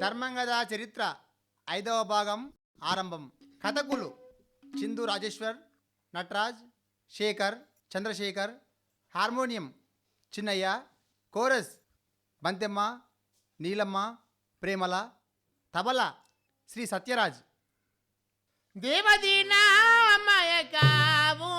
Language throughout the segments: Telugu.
ధర్మంగద చరిత్ర. ఐదవ భాగం ఆరంభం. కథకులు చిందు రాజేశ్వర్ నటరాజ్ శేఖర్ చంద్రశేఖర్ హార్మోనియం చిన్నయ్య కోరస్ బంతెమ్మ నీలమ్మ ప్రేమల తబల శ్రీ సత్యరాజ్. దేవదీనామయ కావు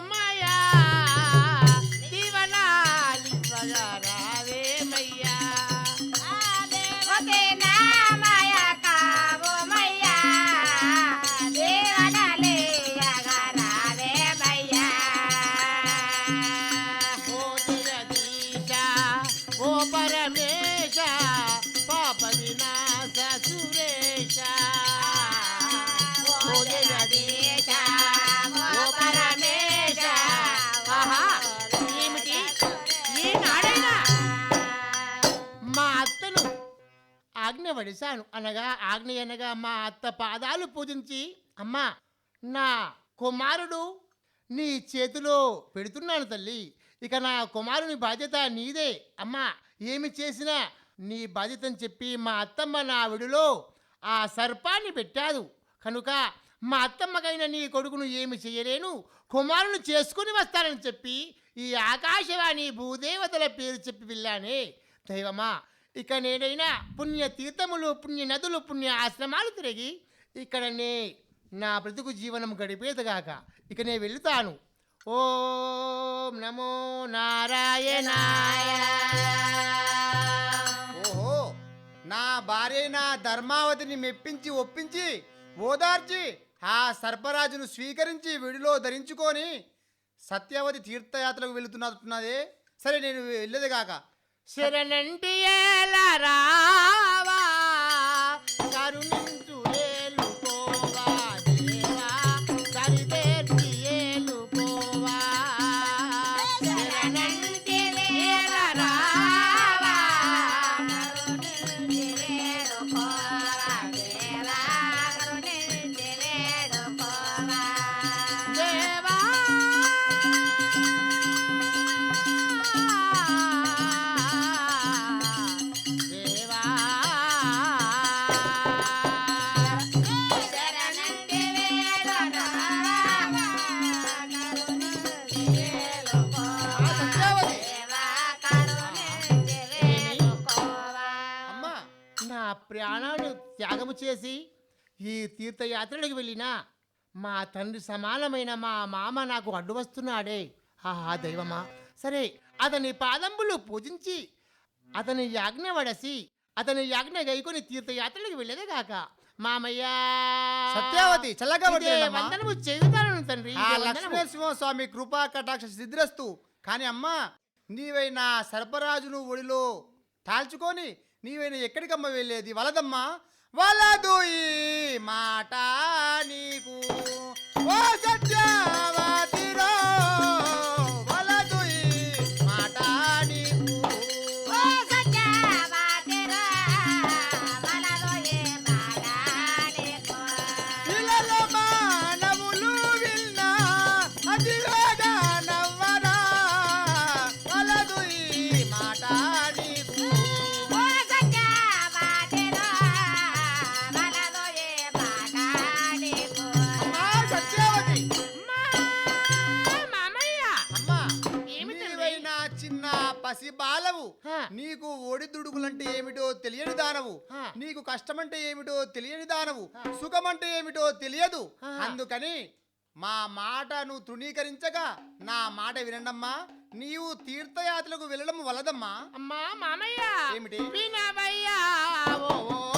ఆజ్ఞ వడిశాను అనగా ఆజ్ఞ అనగా మా అత్త పాదాలు పూజించి అమ్మా నా కుమారుడు నీ చేతిలో పెడుతున్నాను తల్లి. ఇక నా కుమారుని బాధ్యత నీదే. అమ్మా ఏమి చేసినా నీ బాధ్యతని చెప్పి మా అత్తమ్మ నా విడిలో ఆ సర్పాన్ని పెట్టాదు. కనుక మా అత్తమ్మకైన నీ కొడుకును ఏమి చేయలేను. కుమారుని చేసుకుని వస్తానని చెప్పి ఈ ఆకాశవాణి భూదేవతల పేరు చెప్పి వెళ్ళానే. దైవమా ఇక నేనైనా పుణ్య తీర్థములు పుణ్య నదులు పుణ్య ఆశ్రమాలు తిరిగి ఇక్కడనే నా బ్రతుకు జీవనం గడిపేదిగాక ఇక నేను వెళుతాను. ఓం నమో నారాయణాయ ఓహో నా భార్య నా ధర్మావతిని మెప్పించి ఒప్పించి ఓదార్చి ఆ సర్పరాజును స్వీకరించి విడిలో ధరించుకొని సత్యవతి తీర్థయాత్రకు వెళుతున్నట్టున్నదే. సరే నేను వెళ్ళేది కాక. శరణంటి ఏల రావా? తీర్థయాత్రలకు వెళ్ళినా మా తండ్రి సమానమైన మా మామ నాకు అడ్డు వస్తున్నాడే. ఆహా దైవమా. సరే అతని పాదంబులు పూజించి అతని యాజ్ఞ వడసి అతని యాజ్ఞ గైకొని తీర్థయాత్రలకు వెళ్ళేదే కాక. మామయ్య! సత్యావతి చల్లగా. వందనము తండ్రి స్వామి కృపా కటాక్ష సిద్ధిరస్తు. కానీ అమ్మా నీవైనా సర్పరాజును ఒడిలో తాల్చుకొని నీవైనా ఎక్కడికమ్మ వెళ్ళేది? వలదమ్మా వలదు ఈ మాట నీకు. ఓ సత్యావతిరో కష్టమంటే ఏమిటో తెలియని దానవు సుఖమంటే ఏమిటో తెలియదు. అందుకని మా మాటను తృణీకరించగా నా మాట వినండమ్మా. నీవు తీర్థయాత్రలకు వెళ్ళడం వలదమ్మా. అమ్మా మామయ్య. ఏమిటి? వినవయ్యా ఓ.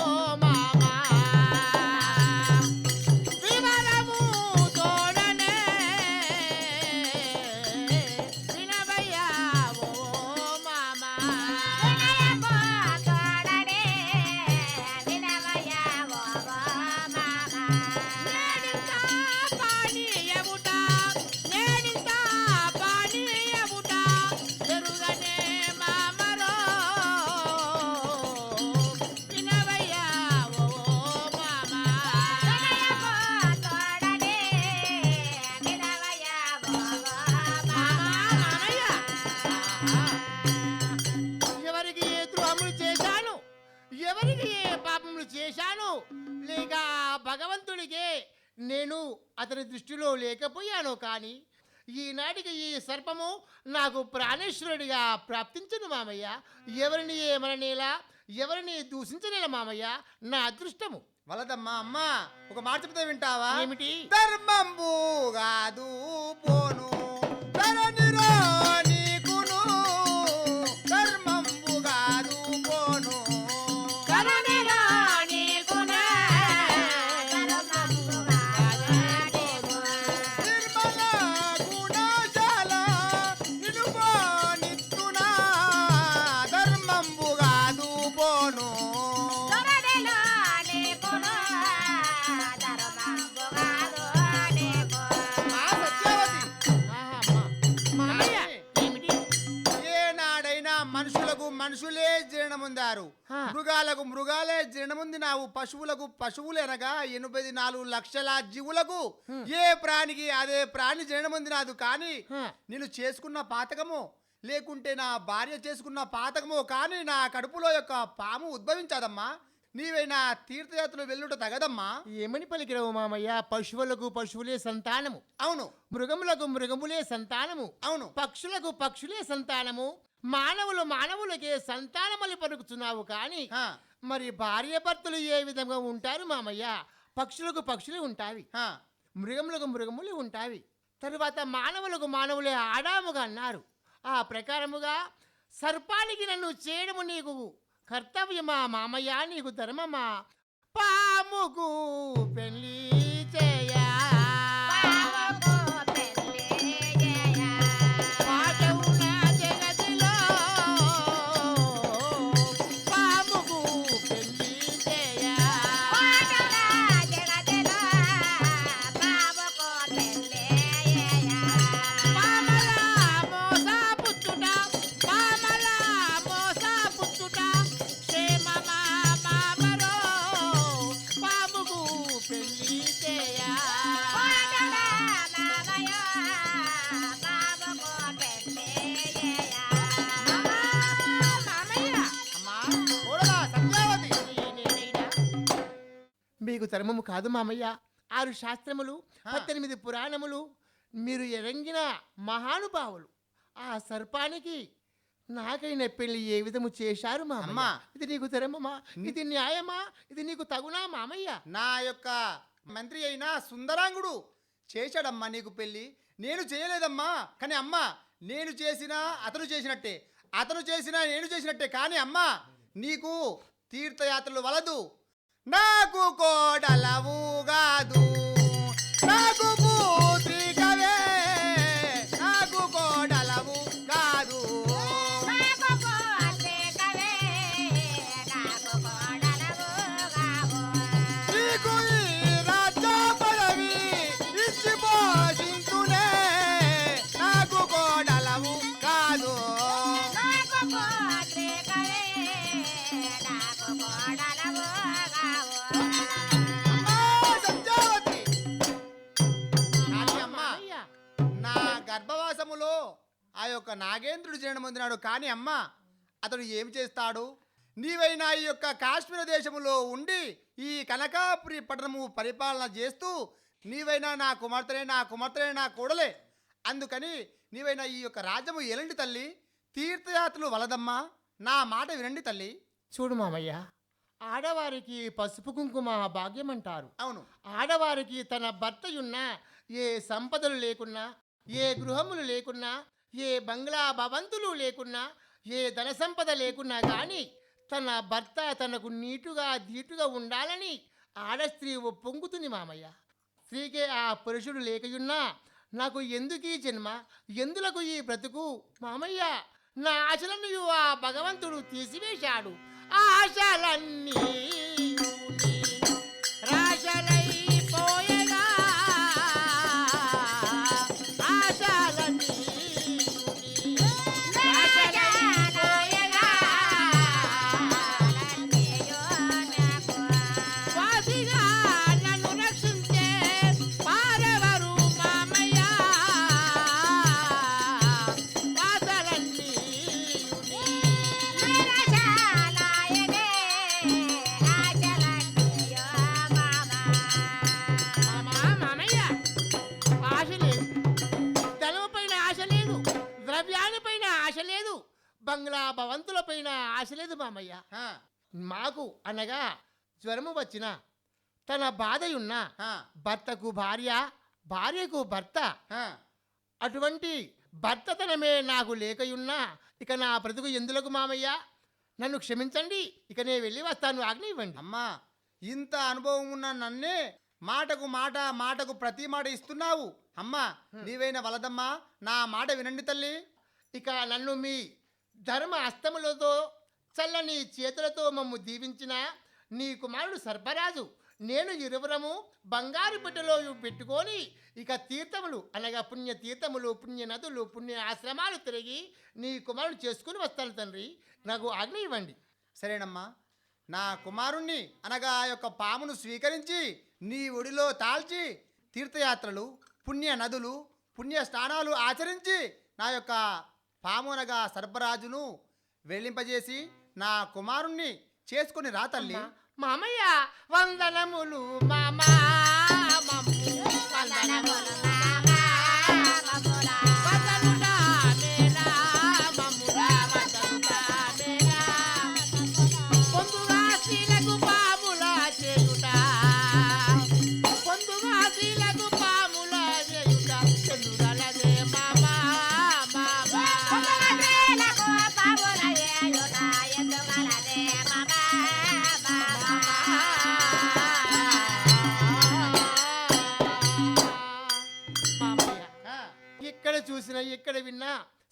అతని దృష్టిలో లేకపోయాను కానీ ఈనాటికి ఈ సర్పము నాకు ప్రాణేశ్వరుడిగా ప్రాప్తించను మామయ్య. ఎవరిని ఏమననేలా? ఎవరిని దూషించనేలా మామయ్య? నా అదృష్టము. వలదమ్మా అమ్మా ఒక మాట చెప్తే వింటావా? ఏమిటి? ధర్మంబు కాదు పోను. మనుషులే జీర్ణముందారు. మృగాలకు మృగాలే జీర్ణముందినావు. పశువులకు పశువులు అనగా ఎనభై నాలుగు లక్షల జీవులకు. ఏ ప్రాణికి అదే ప్రాణి జీర్ణముందినాదు. కానీ. నేను చేసుకున్న పాతకము లేకుంటే నా భార్య చేసుకున్న పాతకము కానీ నా కడుపులో యొక్క పాము ఉద్భవించదమ్మా. నీవైనా తీర్థయాత్రలు వెళ్ళుట తగదమ్మా. ఏమని పలికిరవు మామయ్య? పశువులకు పశువులే సంతానము. అవును. మృగములకు మృగములే సంతానము. అవును. పక్షులకు పక్షులే సంతానము. మానవులు మానవులకే సంతానమని పలుకుతున్నావు కానీ మరి భార్య భర్తలు ఏ విధంగా ఉంటారు మామయ్య? పక్షులకు పక్షులే ఉంటావి. మృగములకు మృగములు ఉంటావి. తరువాత మానవులకు మానవులే ఆడాముగా అన్నారు. ఆ ప్రకారముగా సర్పానికి నన్ను చేయడము నీకు కర్తవ్యమా మామయ్య? నీకు ధర్మమా? పాముకు పెళ్ళి ధర్మము కాదు మామయ్య. ఆరు శాస్త్రములు. పద్దెనిమిది పురాణములు మీరు ఎరంగిన మహానుభావులు. ఆ సర్పానికి నాకైన పెళ్ళి ఏ విధము చేశారు మామయ్య? అమ్మా. ఇది నీకు ధర్మమా? ఇది న్యాయమా? ఇది నీకు తగునా మామయ్య? నా యొక్క మంత్రి అయిన సుందరాంగుడు చేశాడమ్మా నీకు పెళ్ళి నేను చేయలేదమ్మా. కానీ అమ్మా నేను చేసినా అతను చేసినట్టే. అతను చేసినా నేను చేసినట్టే. కానీ అమ్మా నీకు తీర్థయాత్రలు వలదు. నాకు కోడలవు కాదు. కానీ అమ్మ అతడు ఏం చేస్తాడు? నీవైనా ఈ యొక్క కాశ్మీర దేశములో ఉండి ఈ కనకాపురి పట్టణము పరిపాలన చేస్తూ నీవైనా నా కుమార్తెనే నా కుమార్తెనే నా కూడలే. అందుకని నీవైనా ఈ యొక్క రాజ్యము ఎలండి తల్లి తీర్థయాత్రలు వలదమ్మా. నా మాట వినండి తల్లి. చూడు మామయ్య ఆడవారికి పసుపు కుంకుమ భాగ్యం అంటారు అవును. ఆడవారికి తన భర్తయున్న ఏ సంపదలు లేకున్నా ఏ గృహములు లేకున్నా ఏ బంగ్లా భవంతులు లేకున్నా ఏ ధన సంపద లేకున్నా కానీ తన భర్త తనకు నీటుగా ధీటుగా ఉండాలని ఆడ స్త్రీ పొంగుతుంది మామయ్య. స్త్రీకే ఆ పురుషుడు లేకయున్నా నాకు ఎందుకు ఈ జన్మ? ఎందులకు ఈ బ్రతుకు? మామయ్య నా ఆశలను ఆ భగవంతుడు తీసివేశాడు. ఆ ఆశలన్నీ మాకు అనగా జ్వరము వచ్చిన తన బాధయున్న భర్తకు భార్య భార్యకు భర్త. అటువంటి భర్తతనమే నాకు లేకయున్నా ఇక నా బ్రతుకు ఎందులకు మామయ్య? నన్ను క్షమించండి ఇక నేను వెళ్ళి వస్తాను ఆజ్ఞ ఇవ్వండి. అమ్మా ఇంత అనుభవం ఉన్న నన్నే మాటకు మాట మాటకు ప్రతి మాట ఇస్తున్నావు. అమ్మా నీవైన వలదమ్మా నా మాట వినండి తల్లి. ఇక నన్ను మీ ధర్మ అస్తములతో చల్లని చేతులతో మమ్ము దీవించిన నీ కుమారుడు సర్పరాజు నేను ఇరువురము బంగారు బిడ్డలో పెట్టుకొని ఇక తీర్థములు అనగా పుణ్య తీర్థములు పుణ్య నదులు పుణ్య ఆశ్రమాలు తిరిగి నీ కుమారుడు చేసుకుని వస్తాను తండ్రి. నాకు ఆజ్ఞ ఇవ్వండి. సరేనమ్మా. నా కుమారుణ్ణి అనగా ఆ యొక్క పామును స్వీకరించి నీ ఒడిలో తాల్చి తీర్థయాత్రలు పుణ్య నదులు పుణ్య స్నానాలు ఆచరించి నా యొక్క పాము అనగా సర్పరాజును వెళ్ళింపజేసి నా కుమారుణ్ణి చేసుకుని రా తల్లి. మామయ్య వందనములు మామా.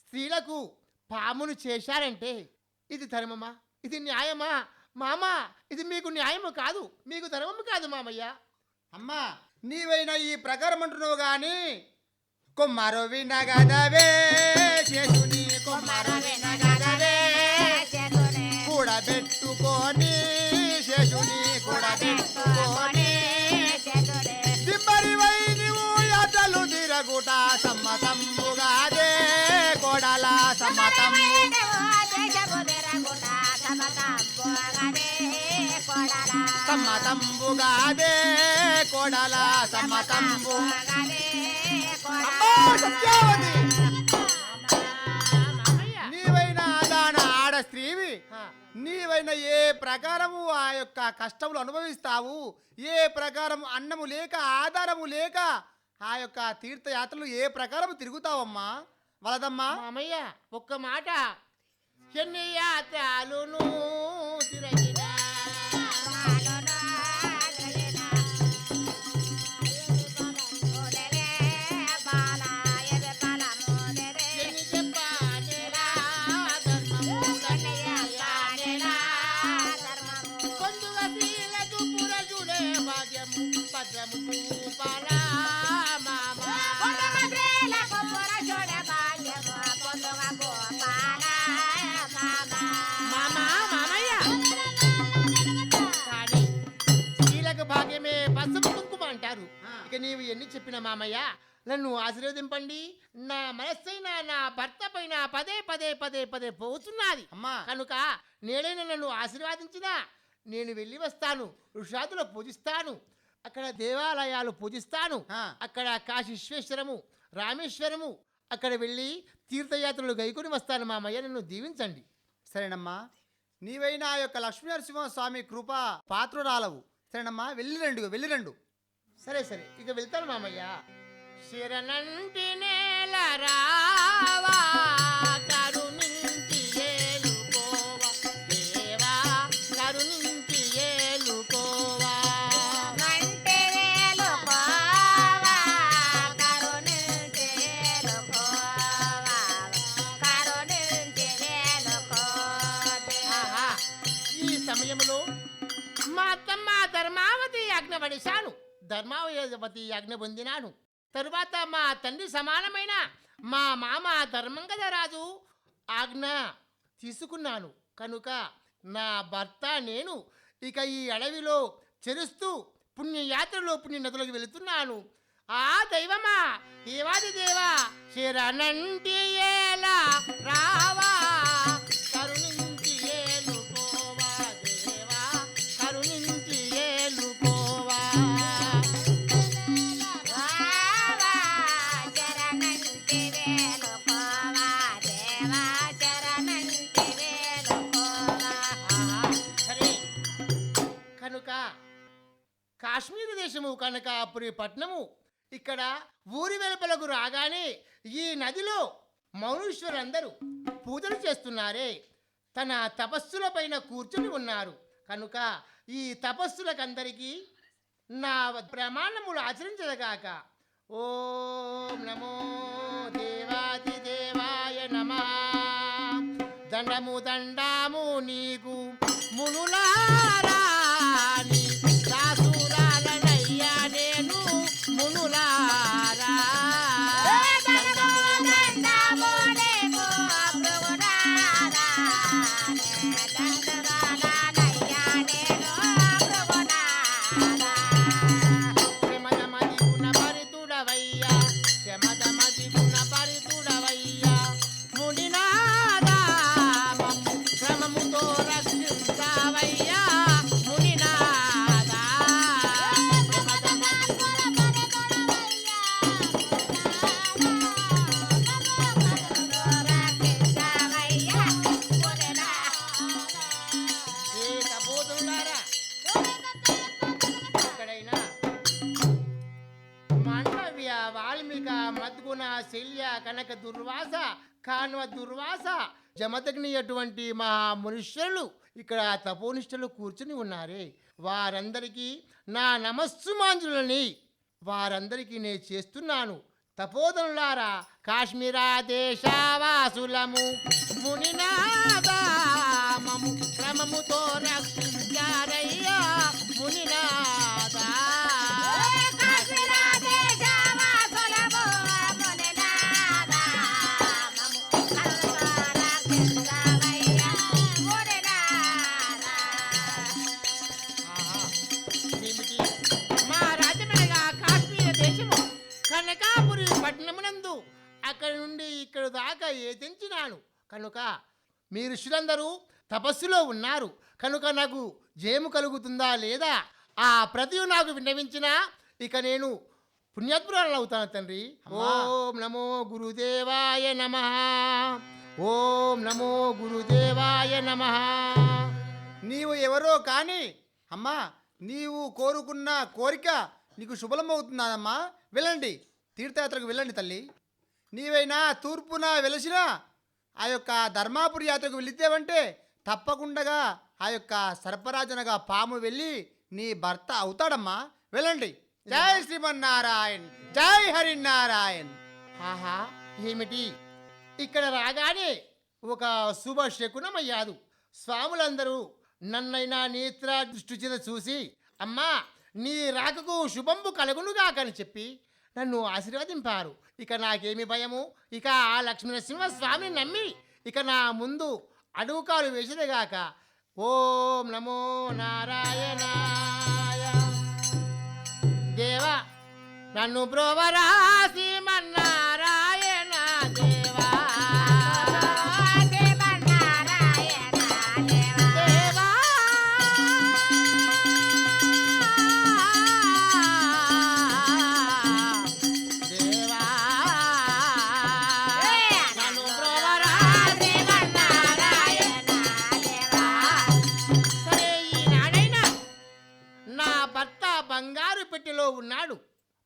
స్త్రీలకు పామును చేశారంటే ఇది ధర్మమా? ఇది న్యాయమా? మామా ఇది మీకు న్యాయము కాదు. మీకు ధర్మము కాదు మామయ్య. అమ్మా నీవైనా ఈ ప్రకారం అంటున్నావు కానీ కుమారు వినగదవే చేసుని సమ్మతంబుగాదే కొడల సమ్మతంబు. సత్యావతి! నీవైన దాన ఆడ స్త్రీవి? నీవైన ఏ ప్రకారము ఆ యొక్క కష్టములు అనుభవిస్తావు? ఏ ప్రకారం అన్నము లేక ఆధారము లేక ఆ యొక్క తీర్థయాత్రలు ఏ ప్రకారం తిరుగుతావమ్మా? వలదమ్మా అమ్మయ్య ఒక్క మాట. ఎన్ని యాత్రలును మామయ్య నన్ను ఆశీర్వదింపండి. నా మనస్సైన నా భర్త పైన పదే పదే పదే పదే పోతున్నది. అమ్మా. కనుక నేడైనా నన్ను ఆశీర్వాదించినా నేను వెళ్ళి వస్తాను ఋషాదులు పూజిస్తాను అక్కడ దేవాలయాలు పూజిస్తాను. అక్కడ కాశీశ్వేశ్వరము రామేశ్వరము అక్కడ వెళ్ళి తీర్థయాత్రలు గైకొని వస్తాను మామయ్య నన్ను దీవించండి. సరేనమ్మా. నీవైనా ఆ యొక్క లక్ష్మీ నరసింహస్వామి కృప పాత్రురాలవు. సరేనమ్మా వెళ్ళి రెండు వెళ్ళి రెండు. సరే సరే. ఇక వెళ్తాను మామయ్య. శిరనంటి నేలరా ధర్మావయోధపతి ధర్మావతి ఆజ్ఞ పొందినాను. తరువాత మా తండ్రి సమానమైన మా మామ ధర్మంగద రాజు ఆజ్ఞ తీసుకున్నాను. కనుక నా భర్త నేను ఇక ఈ అడవిలో చెరుస్తూ పుణ్యయాత్రలో పుణ్య నదులకు వెళుతున్నాను. ఆ దైవమా దేవాది దేవా శరణంటి ఏలా ప్రదేశము కనకాపురి పట్నము ఇక్కడ ఊరి వెలుపలకు రాగానే ఈ నదిలో మౌనీశ్వరులందరూ పూజలు చేస్తున్నారే. తన తపస్సుల పైన కూర్చుని ఉన్నారు. కనుక ఈ తపస్సులకందరికీ నా ప్రమాణములు ఆచరించదగాక. ఓం నమో దేవాది దేవాయ నమ. దండము దండాము నీకు మునులా దుర్వాస జమదగ్ని అటువంటి మా ఇక్కడ తపోనిష్టలు కూర్చుని ఉన్నారే. వారందరికీ నా నమస్సుమాంజులని. వారందరికీ నేను చేస్తున్నాను. తపోదనులారా కాశ్మీరా దేశవాసులము మునినాదామము క్రమముతో రక్షించారయ్యా మునినాదా అక్కడి నుండి ఇక్కడ దాకా ఏ తెంచినాను? కనుక మీ ఋషులందరూ తపస్సులో ఉన్నారు. కనుక నాకు జయము కలుగుతుందా లేదా? ఆ ప్రతి నాకు విన్నవించినా ఇక నేను పుణ్యాత్మురాలు అవుతాను తండ్రి. ఓం నమో గురుదేవాయ నమ. ఓం నమో గురుదేవాయ నమ. నీవు ఎవరో కానీ అమ్మా నీవు కోరుకున్న కోరిక నీకు శుభలమవుతున్నానమ్మా వెళ్ళండి. తీర్థయాత్రకు వెళ్ళండి తల్లి. నీవైనా తూర్పున వెలసినా ఆ యొక్క ధర్మాపురి యాత్రకు వెళితేవంటే తప్పకుండా ఆ యొక్క సర్పరాజనగా పాము వెళ్ళి నీ భర్త అవుతాడమ్మా. వెళ్ళండి. జై శ్రీమన్నారాయణ్. జై హరినారాయణ్ ఆహా ఏమిటి? ఇక్కడ రాగానే ఒక శుభ శకునమయ్యాదు. స్వాములందరూ నన్నైనా నేత్ర దృష్టి చూసి అమ్మా నీ రాకకు శుభంబు కలుగునుగాకని చెప్పి నన్ను ఆశీర్వదింపారు. ఇక నాకేమి భయము? ఇక ఆ లక్ష్మీనరసింహ స్వామిని నమ్మి ఇక నా ముందు అడుగుకాలు వేసేదిగాక ఓం నమో నారాయణాయ దేవ నన్ను ప్రోవరాసి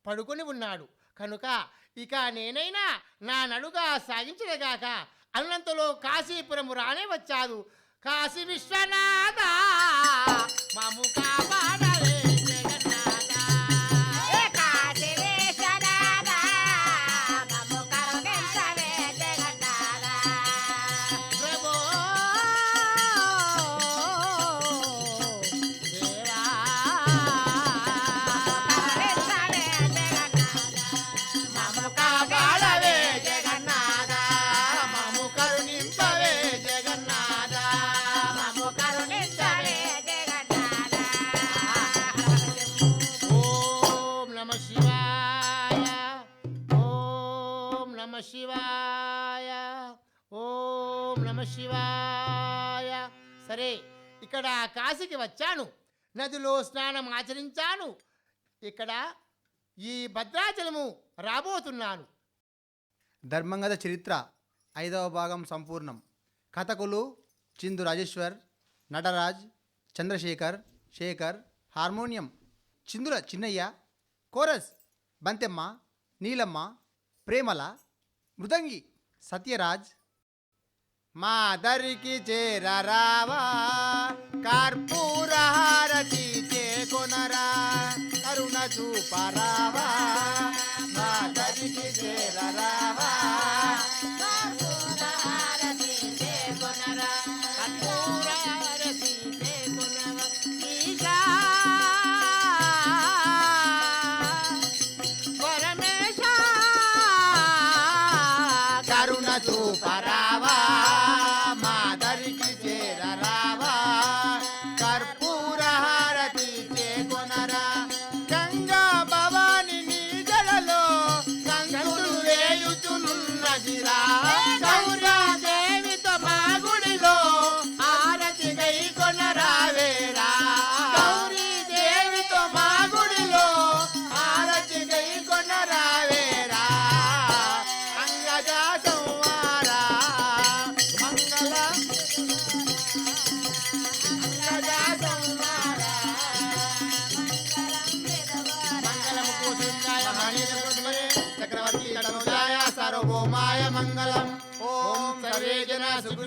పడుకొని ఉన్నాడు. కనుక ఇక నేనైనా నా నడుగా సాగించలేగాక అన్నంతలో కాశీపురము రానే వచ్చాదు కాశీ విశ్వనాథ మాము కాపాడవే శివాయ. ఓం నమ శివాయ. ఓం నమ శివాయ. సరే ఇక్కడ కాశీకి వచ్చాను. నదిలో స్నానం ఆచరించాను. ఇక్కడ ఈ భద్రాచలము రాబోతున్నాను. ధర్మంగద చరిత్ర ఐదవ భాగం సంపూర్ణం. కథకులు చిందు రాజేశ్వర్ నటరాజ్ చంద్రశేఖర్ శేఖర్ హార్మోనియం చిందుల చిన్నయ్య కోరస్ బంతెమ్మ నీలమ్మ ప్రేమల మృదంగి సత్యరాజ్. మా దరికి చేరరావా కర్పూరహారతి చేకొనరా కరుణ చూపరావా. మా దరికి చేరరావా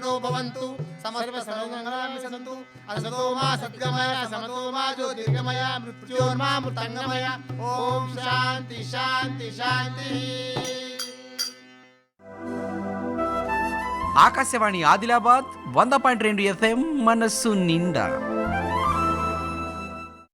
సుఖినో భవంతు సమస్త సర్వమంగళాన్ని సంతు అసతో మా సద్గమయ సమతో మా జ్యోతిర్గమయ మృత్యోర్మా మృతంగమయ ఓం శాంతి శాంతి శాంతి ఆకాశవాణి ఆదిలాబాద్ వంద పాయింట్ రెండు ఎఫ్ఎం మనస్సు నిండా